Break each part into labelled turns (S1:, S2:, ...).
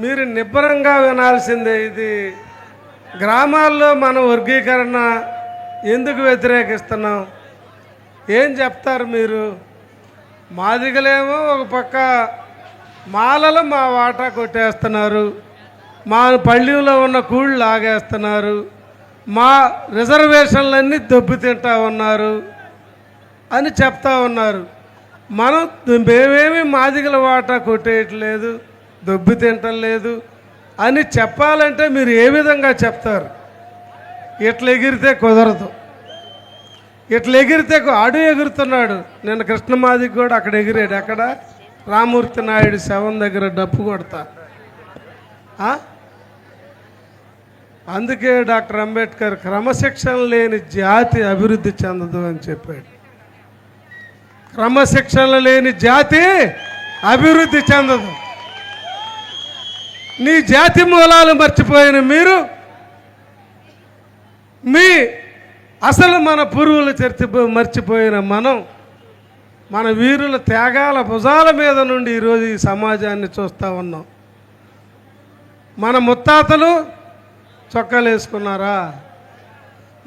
S1: మీరు నిబ్బరంగా వినాల్సిందే ఇది. గ్రామాల్లో మన వర్గీకరణ ఎందుకు వ్యతిరేకిస్తున్నాం? ఏం చెప్తారు మీరు? మాదిగలేమో ఒక పక్క మాలలు మా వాటా కొట్టేస్తున్నారు మా పళ్ళెంలో ఉన్న కూళ్ళు లాగేస్తున్నారు మా రిజర్వేషన్లన్నీ దెబ్బతింటా ఉన్నారు అని చెప్తా ఉన్నారు. మనం మేమేమి మాదిగల వాటా కొట్టేయట్లేదు. దొబ్బి తింటలేదు అని చెప్పాలంటే మీరు ఏ విధంగా చెప్తారు? ఇట్లా ఎగిరితే కుదరదు. ఇట్లా ఎగిరితే ఆడు ఎగురుతున్నాడు. నిన్న కృష్ణమాదికి కూడా అక్కడ ఎగిరాడు. అక్కడ రామూర్తి నాయుడు శవం దగ్గర డప్పు కొడతా. అందుకే డాక్టర్ అంబేద్కర్ క్రమశిక్షణ లేని జాతి అభివృద్ధి చెందదు అని చెప్పాడు. క్రమశిక్షణ లేని జాతి అభివృద్ధి చెందదు. నీ జాతి మూలాలు మర్చిపోయిన మీరు మీ అసలు మన పురువులు చరిత్ర మర్చిపోయిన మనం మన వీరుల త్యాగాల భుజాల మీద నుండి ఈరోజు ఈ సమాజాన్ని చూస్తూ ఉన్నాం. మన ముత్తాతలు చొక్కాలు వేసుకున్నారా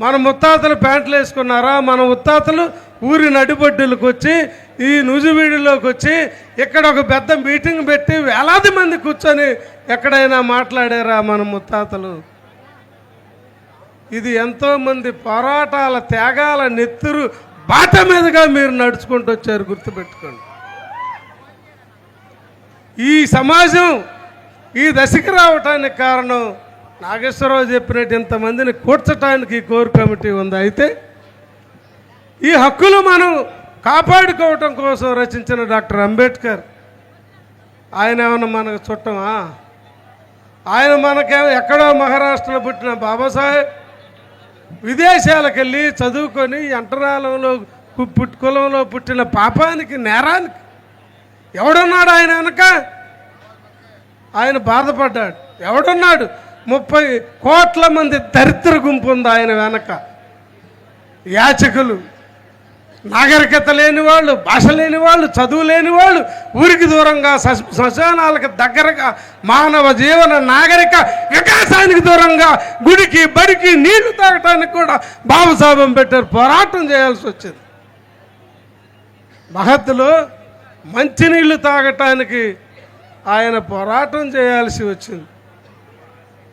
S1: మన ముత్తాతలు ప్యాంట్లు వేసుకున్నారా? మన ముత్తాతలు ఊరి నడిబొడ్డులకు వచ్చి ఈ నుజువీడిలోకి వచ్చి ఇక్కడ ఒక పెద్ద మీటింగ్ పెట్టి వేలాది మంది కూర్చొని ఎక్కడైనా మాట్లాడారా మన ముత్తాతలు? ఇది ఎంతోమంది పోరాటాల త్యాగాల నెత్తురు బాట మీదుగా మీరు నడుచుకుంటూ వచ్చారు గుర్తుపెట్టుకోండి. ఈ సమాజం ఈ దశకి రావటానికి కారణం నాగేశ్వరరావు చెప్పినట్టు ఇంతమందిని కూర్చటానికి ఈ కోర్ కమిటీ ఉంది. అయితే ఈ హక్కులు మనం కాపాడుకోవటం కోసం రచించిన డాక్టర్ అంబేద్కర్ ఆయన ఏమన్నా మనకు చుట్టమా? ఆయన మనకేమో ఎక్కడో మహారాష్ట్రలో పుట్టిన బాబాసాహెబ్ విదేశాలకు వెళ్ళి చదువుకొని అంటరాలంలో కు- పుట్- కులంలో పుట్టిన పాపానికి నేరానికి ఎవడున్నాడు ఆయన వెనక? ఆయన బాధపడ్డాడు. ఎవడున్నాడు? ముప్పై కోట్ల మంది దరిద్ర గుంపు ఉంది ఆయన వెనక. యాచకులు నాగరికత లేని వాళ్ళు భాష లేని వాళ్ళు చదువు లేని వాళ్ళు ఊరికి దూరంగా శశ- శ్మశానాలకు దగ్గరగా మానవ జీవన నాగరిక వికాసానికి దూరంగా గుడికి బడికి నీళ్ళు తాగటానికి కూడా బాబుసాబం పెట్టారు. పోరాటం చేయాల్సి వచ్చింది. మహత్తులో మంచినీళ్ళు తాగటానికి ఆయన పోరాటం చేయాల్సి వచ్చింది.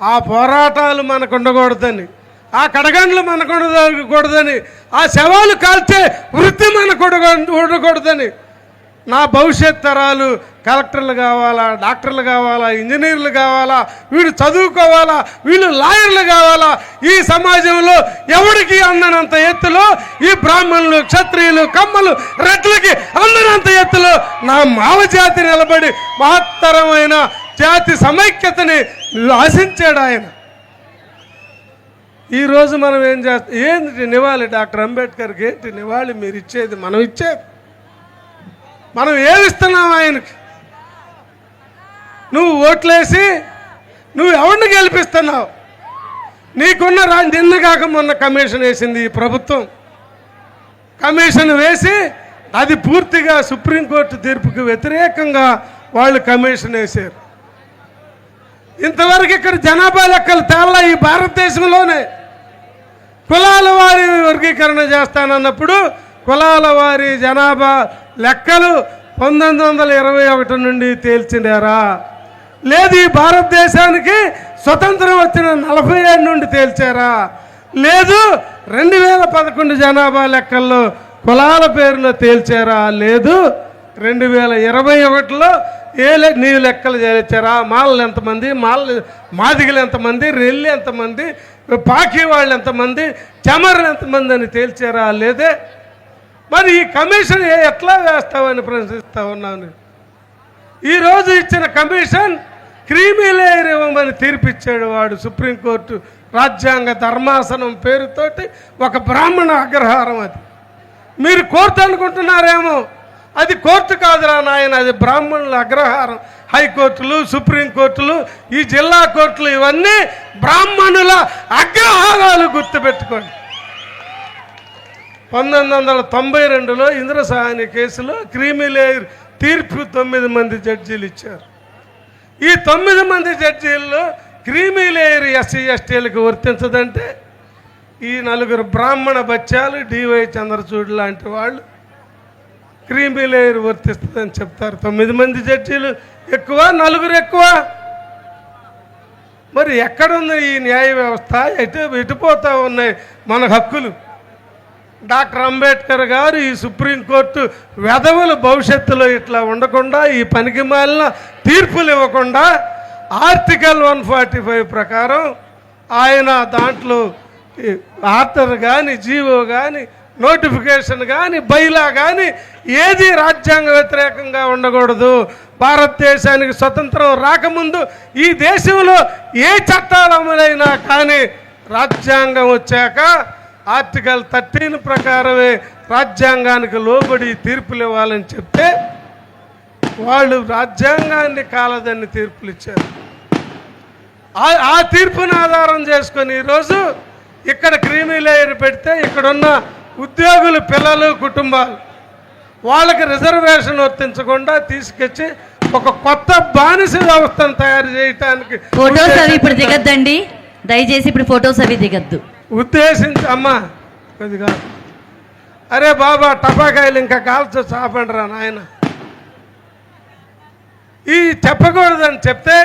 S1: ఆ పోరాటాలు మనకు ఉండకూడదని ఆ కడగండ్లు మనకు ఉండకూడదని ఆ శవాలు కాల్చే వృత్తి మనకు ఉండకూడదని. నా భవిష్యత్ తరాలు కలెక్టర్లు కావాలా డాక్టర్లు కావాలా ఇంజనీర్లు కావాలా వీళ్ళు చదువుకోవాలా వీళ్ళు లాయర్లు కావాలా ఈ సమాజంలో ఎవరికి అందనంత ఎత్తులో ఈ బ్రాహ్మణులు క్షత్రియులు కమ్మలు రెట్లకి అందనంత ఎత్తులో నా మావ జాతి నిలబడి మహత్తరమైన జాతి సమైక్యతని ఆశించాడు ఆయన. ఈరోజు మనం ఏం చేస్తాం ఏంటి నివాళి డాక్టర్ అంబేద్కర్కి? ఏంటి నివాళి మీరు ఇచ్చేది? మనం ఇచ్చేది. మనం ఏమిస్తున్నాం ఆయనకి? నువ్వు ఓట్లేసి నువ్వు ఎవరిని గెలిపిస్తున్నావు? నీకున్న రా నిన్న కాక మొన్న కమిషన్ వేసింది ఈ ప్రభుత్వం. కమిషన్ వేసి అది పూర్తిగా సుప్రీంకోర్టు తీర్పుకి వ్యతిరేకంగా వాళ్ళు కమిషన్ వేశారు. ఇంతవరకు ఇక్కడ జనాభా లెక్కలు తేళ్ళ ఈ భారతదేశంలోనే. కులాల వారి వర్గీకరణ చేస్తానన్నప్పుడు కులాల వారి జనాభా లెక్కలు పంతొమ్మిది వందల ఇరవై ఒకటి నుండి తేల్చినారా? లేదు ఈ భారతదేశానికి స్వతంత్రం వచ్చిన నలభై ఏడు నుండి తేల్చారా? లేదు రెండు వేల పదకొండు జనాభా లెక్కల్లో కులాల పేరున తేల్చారా? లేదు రెండు వేల ఇరవై ఒకటిలో ఏ నీ లెక్కలు చేర్చారా? మాలలు ఎంతమంది? మాలలు మాదిగలు ఎంతమంది? రెల్లి ఎంతమంది? పాకి వాళ్ళు ఎంతమంది? చమర్లు ఎంతమంది అని తేల్చారా లేదే? మరి ఈ కమిషన్ ఏ- ఎట్లా వేస్తావని ప్రశ్నిస్తా ఉన్నాను. ఈరోజు ఇచ్చిన కమిషన్ క్రీమీ లేయర్ ఇవ్వమని తీర్పిచ్చాడు వాడు సుప్రీంకోర్టు రాజ్యాంగ ధర్మాసనం పేరుతోటి ఒక బ్రాహ్మణ అగ్రహారం అది. మీరు కోర్టు అనుకుంటున్నారేమో? అది కోర్టు కాదురా నాయన అది బ్రాహ్మణుల అగ్రహారం. హైకోర్టులు సుప్రీంకోర్టులు ఈ జిల్లా కోర్టులు ఇవన్నీ బ్రాహ్మణుల అగ్రహారాలు గుర్తుపెట్టుకోండి. పంతొమ్మిది వందల తొంభై రెండులో ఇంద్రసాని కేసులో క్రీమీ లేయర్ తీర్పు తొమ్మిది మంది జడ్జీలు ఇచ్చారు. ఈ తొమ్మిది మంది జడ్జీల్లో క్రీమీ లేయర్ ఎస్సీ ఎస్టీలకు వర్తించదంటే ఈ నలుగురు బ్రాహ్మణ బత్యాలు డివై చంద్రచూడ్ లాంటి వాళ్ళు క్రీమీ లేయర్ వర్తిస్తుందని చెప్తారు. తొమ్మిది మంది జడ్జీలు. ఎక్కువ? నలుగురు ఎక్కువ? మరి ఎక్కడుంది ఈ న్యాయ వ్యవస్థ? ఎటు ఎటుపోతూ ఉన్నాయి మన హక్కులు? డాక్టర్ అంబేద్కర్ గారు ఈ సుప్రీంకోర్టు వెధవుల భవిష్యత్తులో ఇట్లా ఉండకుండా ఈ పనికి మాలిన తీర్పులు ఇవ్వకుండా ఆర్టికల్ వన్ ఫార్టీ ఫైవ్ ప్రకారం ఆయన దాంట్లో ఆర్థర్ ఆర్డర్ కానీ జీవో కానీ నోటిఫికేషన్ కానీ బైలా కానీ ఏది రాజ్యాంగ వ్యతిరేకంగా ఉండకూడదు. భారతదేశానికి స్వతంత్రం రాకముందు ఈ దేశంలో ఏ చట్టాలు అమలైనా కానీ రాజ్యాంగం వచ్చాక ఆర్టికల్ థర్టీన్ ప్రకారమే రాజ్యాంగానికి లోబడి తీర్పులు ఇవ్వాలని చెప్తే వాళ్ళు రాజ్యాంగాన్ని కాలదని తీర్పులు ఇచ్చారు. ఆ- తీర్పును ఆధారం చేసుకొని ఈరోజు ఇక్కడ క్రీమీ లేయర్ పెడితే ఇక్కడున్న ఉద్యోగులు పిల్లలు కుటుంబాలు వాళ్ళకి రిజర్వేషన్ వర్తించకుండా తీసుకొచ్చి ఒక కొత్త బానిస వ్యవస్థను తయారు చేయటానికి
S2: ఫొటోస్ అవి ఇప్పుడు దిగద్దండి. దయచేసి ఇప్పుడు ఫొటోస్ అవి దిగద్దు.
S1: ఉద్దేశించి అమ్మా కొద్దిగా. అరే బాబా టపాకాయలు ఇంకా కాల్చో చాపండి రా నాయన. ఈ చెప్పకూడదని చెప్తే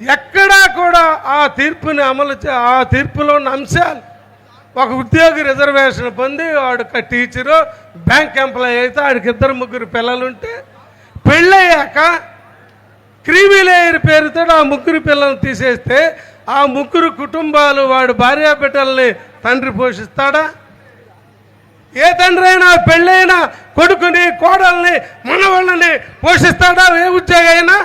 S1: ఎక్కడా కూడా ఆ తీర్పుని అమలు ఆ తీర్పులో ఉన్న అంశాలు ఒక ఉద్యోగి రిజర్వేషన్ పొంది వాడు ఒక టీచరు బ్యాంక్ ఎంప్లాయీ అయితే వాడికి ఇద్దరు ముగ్గురు పిల్లలుంటే పెళ్ళయ్యాక క్రీమీ లేయర్ పేరుతో ఆ ముగ్గురు పిల్లల్ని తీసేస్తే ఆ ముగ్గురు కుటుంబాలు వాడు భార్యా బిడ్డల్ని తండ్రి పోషిస్తాడా? ఏ తండ్రి అయినా పెళ్ళైనా కొడుకుని కోడల్ని మనవాళ్ళని పోషిస్తాడా? ఏ ఉద్యోగం అయినా?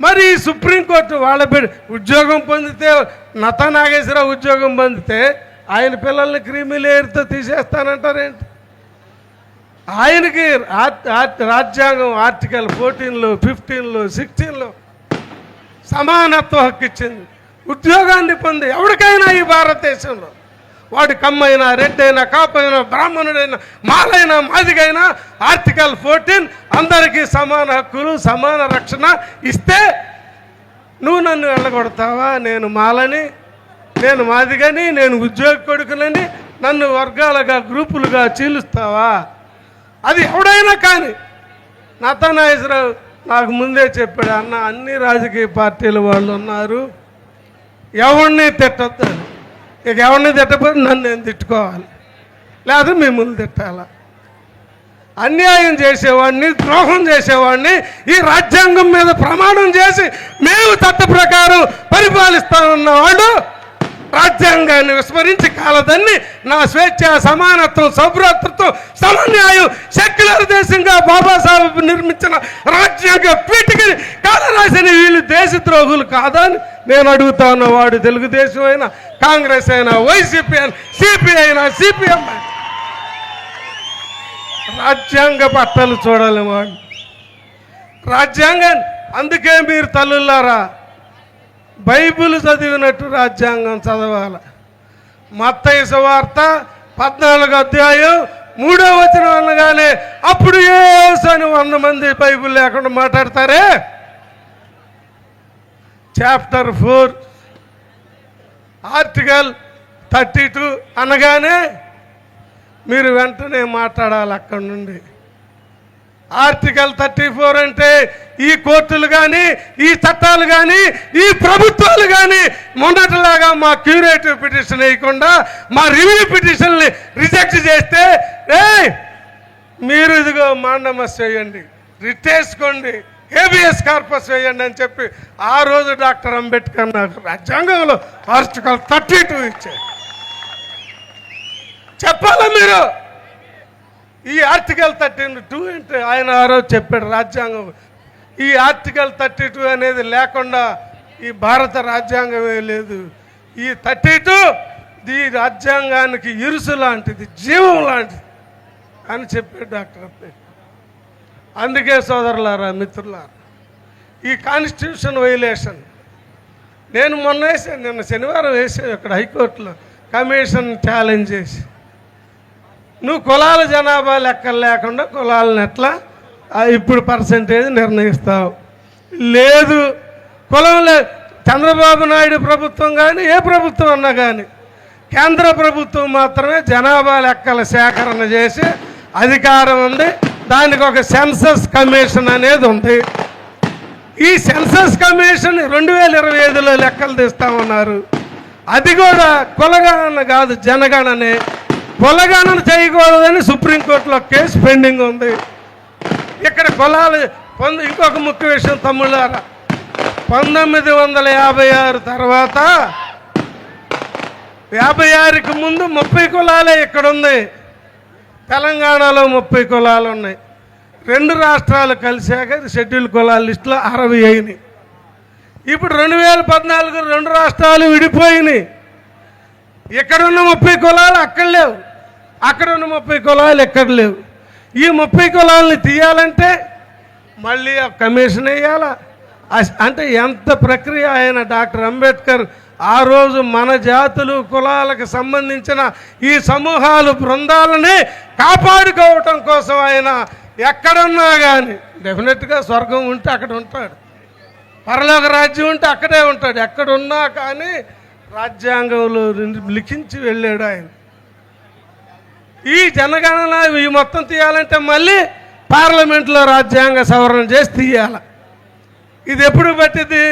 S1: మరి సుప్రీంకోర్టు వాళ్ళ బిడ్డ ఉద్యోగం పొందితే నత నాగేశ్వరరావు ఉద్యోగం పొందితే ఆయన పిల్లల్ని క్రీమీ లేయర్తో తీసేస్తానంటారేంటి? ఆయనకి రాజ్యాంగం ఆర్టికల్ ఫోర్టీన్లో ఫిఫ్టీన్లో సిక్స్టీన్లో సమానత్వ హక్కు ఇచ్చింది. ఉద్యోగాన్ని పొంది ఎవరికైనా ఈ భారతదేశంలో వాడు కమ్మైనా రెడ్డైనా కాపైనా బ్రాహ్మణుడైనా మాలైనా మాదిగైనా ఆర్టికల్ ఫోర్టీన్ అందరికీ సమాన హక్కులు సమాన రక్షణ ఇస్తే నువ్వు నన్ను వెళ్ళగొడతావా? నేను మాలని నేను మాదిగని నేను ఉద్యోగ కొడుకునని నన్ను వర్గాలుగా గ్రూపులుగా చీలుస్తావా? అది ఎవడైనా కానీ. నతనాయసరావు నాకు ముందే చెప్పాడు అన్న అన్ని రాజకీయ పార్టీల వాళ్ళు ఉన్నారు. ఎవరిని తిట్టద్దు. ఇక ఎవరిని తిట్టకపోతే నన్ను నేను తిట్టుకోవాలి? లేదా మిమ్మల్ని తిట్టాలా? అన్యాయం చేసేవాడిని ద్రోహం చేసేవాడిని ఈ రాజ్యాంగం మీద ప్రమాణం చేసి మేము చట్ట ప్రకారం పరిపాలిస్తా వాళ్ళు రాజ్యాంగాన్ని విస్మరించి కాలదన్ని నా స్వేచ్ఛ సమానత్వం సభ్రతత్వం సమన్యాయం సెక్యులర్ దేశంగా బాబాసాహెబ్ నిర్మించిన రాజ్యాంగ పీఠికని కాలరాసిన వీళ్ళు దేశద్రోహులు కాదా అని నేను అడుగుతా ఉన్నవాడు తెలుగుదేశం అయినా కాంగ్రెస్ అయినా వైసీపీ అయినా సిపిఐ అయినా సిపిఎం రాజ్యాంగ పట్టాలు చూడాలి వాడు. రాజ్యాంగాన్ని అందుకే మీరు తల్లులారా బైబిల్ చదివినట్టు రాజ్యాంగం చదవాలి. మత్తయ్య వార్త పద్నాలుగు అధ్యాయం మూడో వచనం అనగానే అప్పుడు ఏసని వంద మంది బైబిల్ లేకుండా మాట్లాడతారే? Chapter four article thirty two అనగానే మీరు వెంటనే మాట్లాడాలి అక్కడి నుండి. ఆర్టికల్ థర్టీ ఫోర్ అంటే ఈ కోర్టులు కానీ ఈ చట్టాలు కానీ ఈ ప్రభుత్వాలు కానీ మొన్నటిలాగా మా క్యూరేటివ్ పిటిషన్ వేయకుండా మా రివ్యూ పిటిషన్ని రిజెక్ట్ చేస్తే ఏ మీరు ఇదిగో మాండమస్ వేయండి రిటేసుకోండి ఏబిఎస్ కార్పస్ వేయండి అని చెప్పి ఆ రోజు డాక్టర్ అంబేద్కర్ నాకు రాజ్యాంగంలో ఆర్టికల్ థర్టీ టూ ఇచ్చారు. చెప్పాలా మీరు? ఈ ఆర్టికల్ థర్టీ టూ అంటే ఆయన ఆరో చెప్పాడు రాజ్యాంగం. ఈ ఆర్టికల్ థర్టీ టూ అనేది లేకుండా ఈ భారత రాజ్యాంగమే లేదు. ఈ థర్టీ టూ ఈ రాజ్యాంగానికి ఇరుసు లాంటిది జీవం లాంటిది అని చెప్పాడు డాక్టర్ అంబేద్కర్. అందుకే సోదరులారా మిత్రులారా ఈ కాన్స్టిట్యూషన్ వైలేషన్. నేను మొన్న వేసాను నిన్న శనివారం వేసాను ఇక్కడ హైకోర్టులో కమిషన్ ఛాలెంజ్ చేసి. నువ్వు కులాల జనాభా లెక్కలు లేకుండా కులాలను ఎట్లా ఇప్పుడు పర్సంటేజ్ నిర్ణయిస్తావు. లేదు కులం లే చంద్రబాబు నాయుడు ప్రభుత్వం కానీ ఏ ప్రభుత్వం అన్నా కానీ కేంద్ర ప్రభుత్వం మాత్రమే జనాభా లెక్కల సేకరణ చేసి అధికారం ఉంది. దానికి ఒక సెన్సస్ కమిషన్ అనేది ఉంది. ఈ సెన్సస్ కమిషన్ రెండు వేల ఇరవై ఐదులో లెక్కలు తీస్తామన్నారు. అది కూడా కులగణన కాదు జనగణనే. కులగణన చేయకూడదని సుప్రీంకోర్టులో కేసు పెండింగ్ ఉంది. ఇక్కడ కులాలు పొంద ఇంకొక ముఖ్య విషయం తమ్ముళ్ళారా. పంతొమ్మిది వందల యాభై ఆరు తర్వాత యాభై ఆరుకి ముందు ముప్పై కులాలే ఇక్కడ ఉంది తెలంగాణలో ముప్పై కులాలు ఉన్నాయి. రెండు రాష్ట్రాలు కలిసాక షెడ్యూల్ కులాల లిస్టులో అరవై అయినాయి. ఇప్పుడు రెండు వేల పద్నాలుగు రెండు రాష్ట్రాలు విడిపోయినాయి. ఇక్కడున్న ముప్పై కులాలు అక్కడ లేవు అక్కడ ఉన్న ముప్పై కులాలు ఎక్కడ లేవు. ఈ ముప్పై కులాలని తీయాలంటే మళ్ళీ ఆ కమిషన్ వేయాలా? అంటే ఎంత ప్రక్రియ ఆయన డాక్టర్ అంబేద్కర్ ఆ రోజు మన జాతులు కులాలకు సంబంధించిన ఈ సమూహాలు బృందాలని కాపాడుకోవటం కోసం ఆయన ఎక్కడున్నా కానీ డెఫినెట్గా స్వర్గం ఉంటే అక్కడ ఉంటాడు. పరలోక రాజ్యం ఉంటే అక్కడే ఉంటాడు. ఎక్కడున్నా కానీ రాజ్యాంగంలో లిఖించి వెళ్ళాడు ఆయన. ఈ జనగణన ఇవి మొత్తం తీయాలంటే మళ్ళీ పార్లమెంట్లో రాజ్యాంగ సవరణ చేసి తీయాలి. ఇది ఎప్పుడు పట్టింది?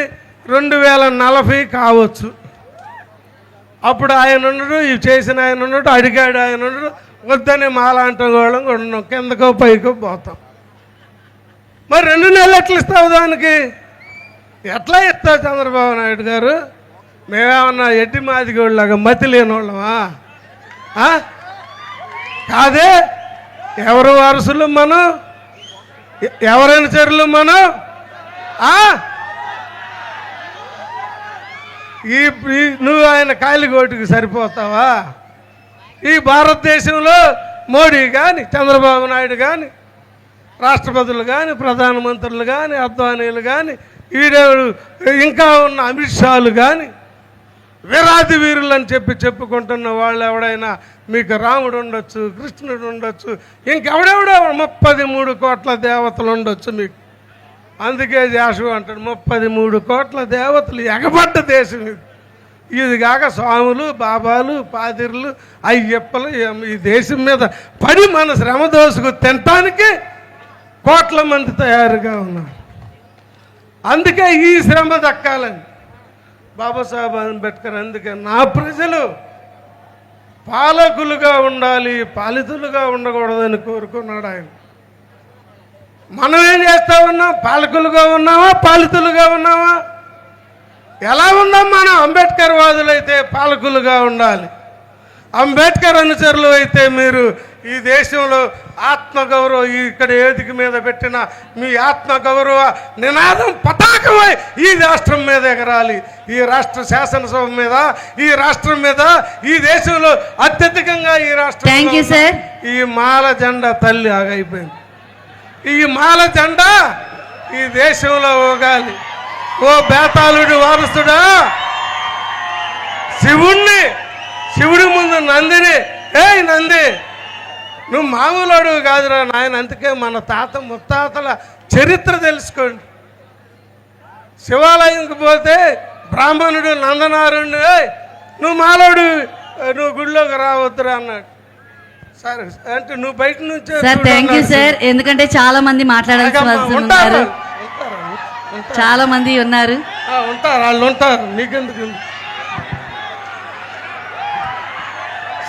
S1: రెండు వేల నలభై కావచ్చు. అప్పుడు ఆయన ఉండడు ఇవి చేసిన ఆయన ఉండడు అడిగాడు ఆయన ఉండడు వద్దని మాలాంటి వాళ్ళం కూడా ఉన్నాం. కిందకో పైకో పోతాం. మరి రెండు నెలలు ఎట్లా ఇస్తావు దానికి? ఎట్లా ఇస్తావు చంద్రబాబు నాయుడు గారు? మేమేమన్నా ఎట్టి మాదిగోళ్ళగా మతి లేని వాళ్ళమా కాదే ఎవరు వారసులు మనం? ఎవరైనా చర్యలు మనం? ఈ నువ్వు ఆయన కాలిగోటికి సరిపోతావా? ఈ భారతదేశంలో మోడీ కానీ చంద్రబాబు నాయుడు కానీ రాష్ట్రపతులు కానీ ప్రధానమంత్రులు కానీ అద్వానీలు కానీ ఈడేడు ఇంకా ఉన్న అమిత్ షాలు కానీ వీరాది వీరులు అని చెప్పి చెప్పుకుంటున్న వాళ్ళు ఎవడైనా మీకు రాముడు ఉండొచ్చు కృష్ణుడు ఉండొచ్చు ఇంకెవడెవడో ముప్పది మూడు కోట్ల దేవతలు ఉండొచ్చు మీకు. అందుకే జాషు అంటాడు ముప్పది మూడు కోట్ల దేవతలు ఎగబడ్డ దేశం ఇది. ఇది కాక స్వాములు బాబాలు పాదిర్లు అయ్యప్పలు ఈ- ఈ దేశం మీద పడి మన శ్రమ దోసుకు తినటానికి కోట్ల మంది తయారుగా ఉన్నారు. అందుకే ఈ శ్రమ దక్కాలని. బాబాసాహెబ్ అంబేద్కర్ అందుకే నా ప్రజలు పాలకులుగా ఉండాలి పాలితులుగా ఉండకూడదని కోరుకున్నాడు ఆయన. మనం ఏం చేస్తా ఉన్నాం? పాలకులుగా ఉన్నామా? పాలితులుగా ఉన్నామా? ఎలా ఉన్నాం మనం అంబేద్కర్ వాదులైతే పాలకులుగా ఉండాలి. అంబేద్కర్ అనుచరులు అయితే మీరు ఈ దేశంలో ఆత్మగౌరవ ఇక్కడ ఏదిక మీద పెట్టిన మీ ఆత్మగౌరవ నినాదం పతాకమై ఈ రాష్ట్రం మీద ఎగరాలి. ఈ రాష్ట్ర శాసనసభ మీద ఈ రాష్ట్రం మీద ఈ దేశంలో అత్యధికంగా ఈ రాష్ట్రం. ఈ మాల జెండా తల్లి ఆగైపోయింది. ఈ మాల జెండా ఈ దేశంలో ఊగాలి ఓ బేతాళుడి వారసుడా శివుణ్ణి శివుడి ముందు నందిని. ఏయ్ నంది నువ్వు మామూలుడు కాదురా నాయన అందుకే మన తాత ముత్తాతల చరిత్ర తెలుసుకోండి. శివాలయంకి పోతే బ్రాహ్మణుడు నందనారుణ్ణి "ఏయ్, నువ్వు మాలోడు నువ్వు గుడిలోకి రావద్దురా అన్నాడు. సరే అంటే నువ్వు బయట నుంచే
S2: సార్ థ్యాంక్ యూ. సార్. ఎందుకంటే చాలా మంది మాట్లాడాల్సి ఉన్నారు. చాలా మంది ఉన్నారు.
S1: ఆ, ఉంటారు వాళ్ళు ఉంటారు. నీకెందుకు?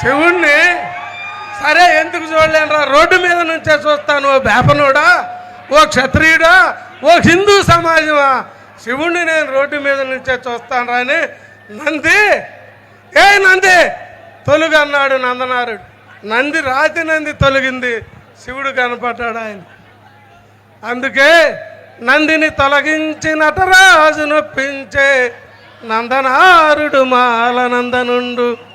S1: శివుణ్ణి సరే ఎందుకు చూడలేనురా? రోడ్డు మీద నుంచే చూస్తాను. ఓ బేపనుడా? ఓ క్షత్రియుడా? ఓ హిందూ సమాజమా? శివుణ్ణి నేను రోడ్డు మీద నుంచే చూస్తాను రాని నంది. ఏ నంది? తొలుగు అన్నాడు నందనారుడు. నంది రాతి నంది తొలగింది. శివుడు కనపడ్డాడు ఆయన. అందుకే నందిని తొలగించి నటరాజు నొప్పించే నందనారుడు మాల నందనుండు.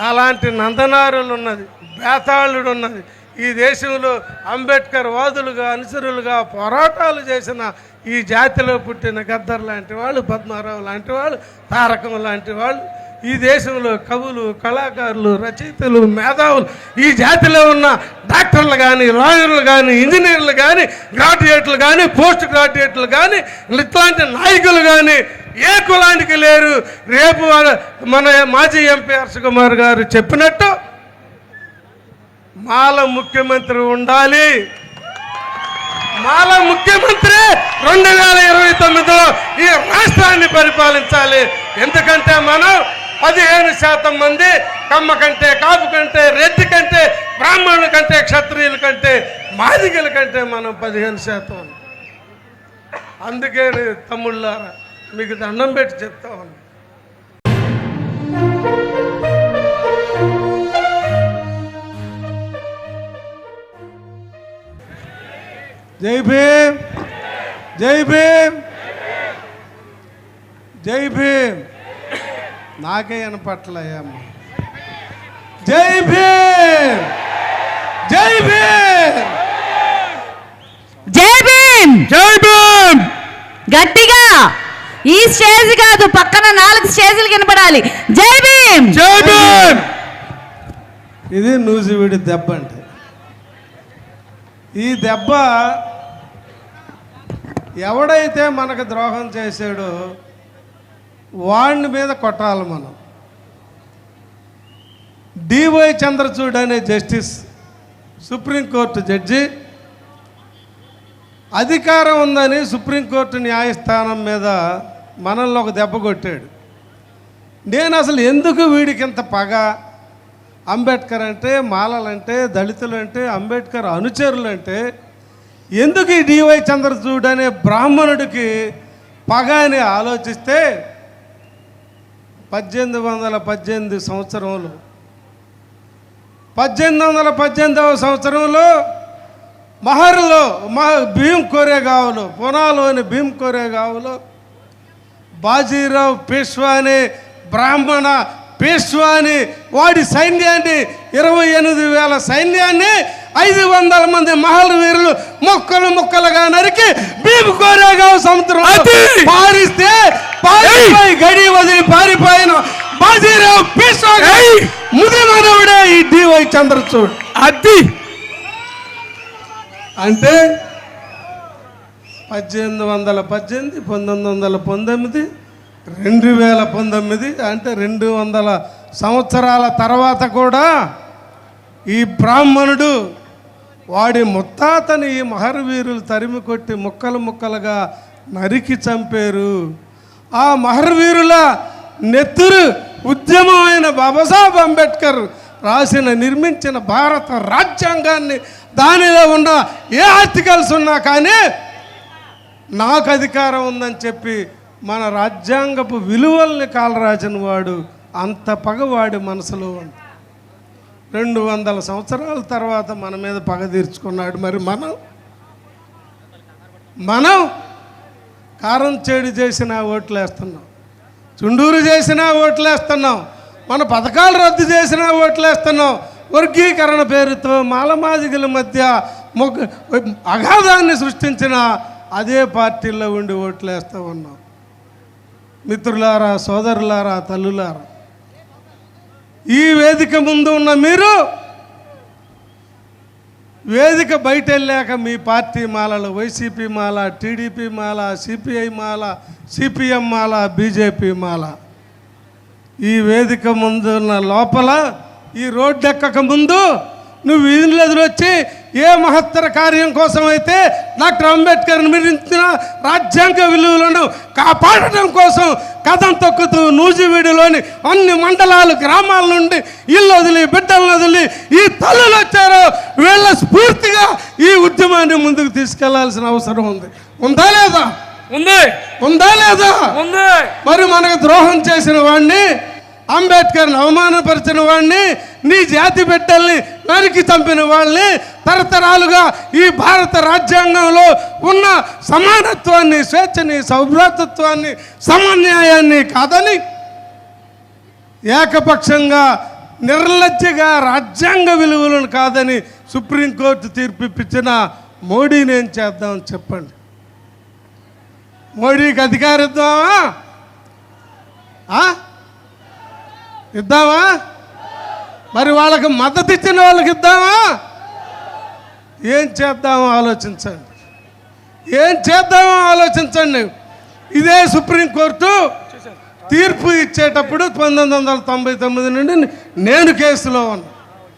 S1: అలాంటి నందనారులు ఉన్నది బేతాళుడు ఉన్నది ఈ దేశంలో అంబేద్కర్ వాదులుగా అనుసరులుగా పోరాటాలు చేసిన ఈ జాతిలో పుట్టిన గద్దర్ లాంటి వాళ్ళు పద్మారావు లాంటి వాళ్ళు తారకం లాంటి వాళ్ళు
S3: ఈ దేశంలో కవులు కళాకారులు రచయితలు మేధావులు ఈ జాతిలో ఉన్న డాక్టర్లు కానీ లాయర్లు కానీ ఇంజనీర్లు కానీ గ్రాడ్యుయేట్లు కానీ పోస్ట్ గ్రాడ్యుయేట్లు కానీ ఇట్లాంటి నాయకులు కానీ ఏ కులానికి లేరు. రేపు మన- మాజీ ఎంపీ హర్ష కుమార్ గారు చెప్పినట్టు మాల ముఖ్యమంత్రి ఉండాలి. మాల ముఖ్యమంత్రి రెండు వేల ఇరవై తొమ్మిదిలో ఈ రాష్ట్రాన్ని పరిపాలించాలి. ఎందుకంటే మనం పదిహేను శాతం మంది కమ్మ కంటే కాపు కంటే రెడ్డి కంటే బ్రాహ్మణుల కంటే క్షత్రియుల కంటే మాదిగల కంటే మనం పదిహేను శాతం. అందుకే తమ్ముళ్ళారా మీకు దండం పెట్టి చెప్తా ఉన్నాను
S1: జై భీమ్. జై భీమ్. జై భీమ్. నాకే వినపట్లయ్యమ్మ జై భీమ్. జై భీమ్.
S2: జై భీమ్!
S1: జై భీమ్.
S2: గట్టిగా ఈ స్టేజ్ కాదు పక్కన నాలుగు స్టేజ్లు కనపడాలి. జై భీమ్!
S1: జై భీమ్! ఇది నూజివీడి దెబ్బ అంటే ఈ దెబ్బ ఎవడైతే మనకు ద్రోహం చేశాడో వాడిని మీద కొట్టాలి మనం. డివై చంద్రచూడ్ అనే జస్టిస్ సుప్రీంకోర్టు జడ్జి అధికారం ఉందని సుప్రీంకోర్టు న్యాయస్థానం మీద మనల్ని ఒక దెబ్బ కొట్టాడు. నేను అసలు ఎందుకు వీడికి ఇంత పగ? అంబేద్కర్ అంటే మాలలంటే దళితులు అంటే అంబేద్కర్ అనుచరులు అంటే ఎందుకు ఈ డివై చంద్రచూడ్ అనే బ్రాహ్మణుడికి పగ అని ఆలోచిస్తే పద్దెనిమిది వందల పద్దెనిమిది సంవత్సరంలో పద్దెనిమిది వందల పద్దెనిమిదవ సంవత్సరంలో మహర్లో మహ భీమ్ కోరేగావులో పునాలోని భీమ్ కోరేగావులో బాజీరావు పేష్వా అనే బ్రాహ్మణ పేష్వా అని వాడి సైన్యాన్ని ఇరవై ఎనిమిది వేల సైన్యాన్ని ఐదు వందల మంది మహల్ వీరులు మొక్కలు మొక్కలుగా నరికి భీమ్ కోరేగావ్ సముద్రం పారిస్తే పారిపోయి గడి వదిలి పారిపోయిన బాజీరావు పేష్వా ముది మనవుడే ఈ డివై చంద్రచూడ్.
S3: అది!
S1: అంటే పద్దెనిమిది వందల పద్దెనిమిది పంతొమ్మిది వందల పంతొమ్మిది రెండు వేల పంతొమ్మిది అంటే రెండు వందల సంవత్సరాల తర్వాత కూడా ఈ బ్రాహ్మణుడు వాడి ముత్తాతని ఈ మహర్వీరులు తరిమి కొట్టి ముక్కలు ముక్కలుగా నరికి చంపారు. ఆ మహర్వీరుల నెత్తురు ఉద్యమమైన బాబాసాహెబ్ అంబేద్కర్ రాసిన నిర్మించిన భారత రాజ్యాంగాన్ని దానిలో ఉన్న ఏ ఆర్టికల్స్ ఉన్నా కానీ నాకు అధికారం ఉందని చెప్పి మన రాజ్యాంగపు విలువల్ని కాలరాజన్ వాడు అంత పగవాడి మనసులో ఉంది. రెండు వందల సంవత్సరాల తర్వాత మన మీద పగ తీర్చుకున్నాడు మరి మనం? మనం కారం చేడు చేసిన ఓట్లేస్తున్నాం. చుండూరు చేసినా ఓట్లేస్తున్నాం. మన పథకాలు రద్దు చేసినా ఓట్లేస్తున్నాం. వర్గీకరణ పేరుతో మాలమాదిగల మధ్య మొగ అగాధాన్ని సృష్టించిన అదే పార్టీల్లో ఉండి ఓట్లేస్తూ ఉన్నాం. మిత్రులారా సోదరులారా తల్లులారా ఈ వేదిక ముందు ఉన్న మీరు వేదిక బయట వెళ్ళాక మీ పార్టీ మాలలు వైసీపీ మాల టీడీపీ మాల సిపిఐ మాల సిపిఎం మాల బీజేపీ మాల. ఈ వేదిక ముందు ఉన్న లోపల ఈ రోడ్డు ఎక్కక ముందు నువ్వు వీధులు ఎదురొచ్చి ఏ మహత్తర కార్యం కోసం అయితే డాక్టర్ అంబేద్కర్ నిర్మించిన రాజ్యాంగ విలువలను కాపాడటం కోసం కథం తొక్కుతూ నూజివీడులోని అన్ని మండలాలు గ్రామాల నుండి ఇల్లు వదిలి బిడ్డలను వదిలి ఈ తల్లులు వచ్చారో. వీళ్ళ స్ఫూర్తిగా ఈ ఉద్యమాన్ని ముందుకు తీసుకెళ్ళాల్సిన అవసరం ఉంది. ఉందా లేదా?
S3: ఉంది.
S1: ఉందా లేదా?
S3: ఉంది.
S1: మరి మనకు ద్రోహం చేసిన వాడిని అంబేద్కర్ని అవమానపరిచిన వాడిని నీ జాతి బిడ్డల్ని నరికి చంపిన వాళ్ళని తరతరాలుగా ఈ భారత రాజ్యాంగంలో ఉన్న సమానత్వాన్ని స్వేచ్ఛని సౌభ్రాతత్వాన్ని సమన్యాయాన్ని కాదని ఏకపక్షంగా నిర్లజ్జగా రాజ్యాంగ విలువలను కాదని సుప్రీంకోర్టు తీర్పు ఇప్పించిన మోడీని ఏం చేద్దాం చెప్పండి. మోడీకి అధికారిద్దామా ఇద్దామా? ఇద్దామా? మరి వాళ్ళకి మద్దతు ఇచ్చిన వాళ్ళకి ఇద్దామా? ఏం చేద్దామో ఆలోచించండి. ఏం చేద్దామో ఆలోచించండి. ఇదే సుప్రీంకోర్టు తీర్పు ఇచ్చేటప్పుడు పంతొమ్మిది వందల తొంభై తొమ్మిది నుండి నేను కేసులో ఉన్నా.